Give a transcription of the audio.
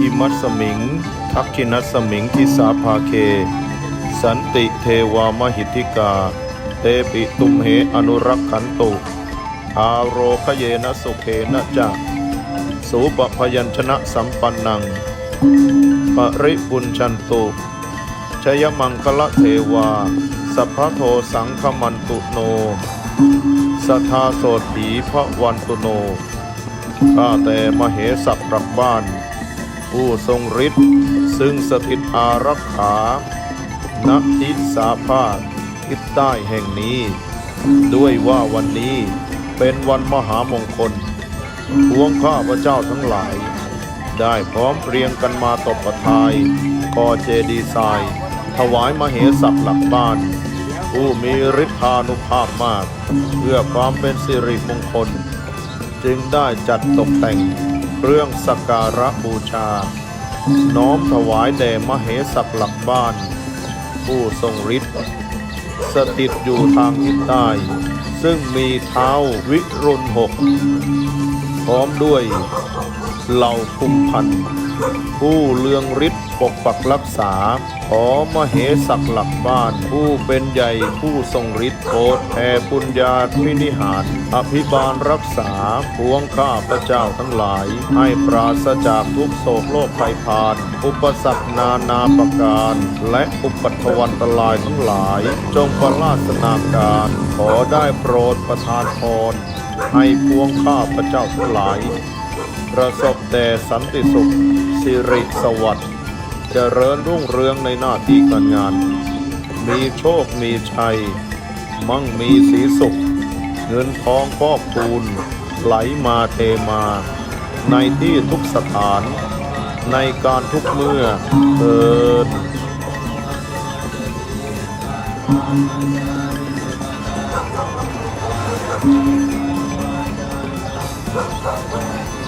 อิมัสสมิง ทักขินัสสมิงทิสาภาเค สันติเทวามหิติกา เตปิตุมเหอนุรักขันตุ อาโรคเยนะสุเขนะจะสูปพยัญชนะสัมปันนัง ปริปุญชันตุชยมังคละเทวา สัพพโทสังคมันตุโน สทาโสถีพระวันตุโน ข้าแต่มเหสักรับบ้าน ผู้ทรงฤทธิ์ซึ่งสถิตอารักขาณทิสาภาคทิศใต้แห่งนี้ ด้วยว่าวันนี้เป็นวันมหามงคลพวงข้าพระเจ้าทั้งหลาย ได้พร้อมเพรียงกันมาตบประทายก่อเจดีย์ทรายถวายมเหสักหลักบ้าน ผู้มีฤทธานุภาพมาก เพื่อความเป็นสิริมงคล จึงได้จัดตกแต่งเครื่องสักการะบูชา น้อมถวายแด่มเหสักหลักบ้าน ผู้ทรงฤทธิ์สถิตอยู่ทางทิศใต้ ซึ่งมีเท้าวิรุณหก พร้อมด้วย เหล่าคุมพันผู้เลืองฤทธิ์ปกปักรักษา ขอมเหสักหลักบ้าน ผู้เป็นใหญ่ผู้ทรงฤทธิ์โปรดแผ่ปุญญาพินิหาร อภิบาลรักษาพวงข้าพระเจ้าทั้งหลาย ให้ปราศจากทุกโศกโลกภัยพาน อุปสรรคนานาประการ และอุปัตวันตรายทั้งหลาย จงประลาสนาการ ขอได้โปรดประทานพรให้พวงข้าพระเจ้าทั้งหลาย ประสบแต่สันติสุข สิริสวัสดิ์เจริญรุ่งเรืองในหน้าที่การงาน มีโชคมีชัย มั่งมีสีสุข เงินทองพอกพูน ไหลมาเทมา ในที่ทุกสถาน ในการทุกเมื่อเถิด Thank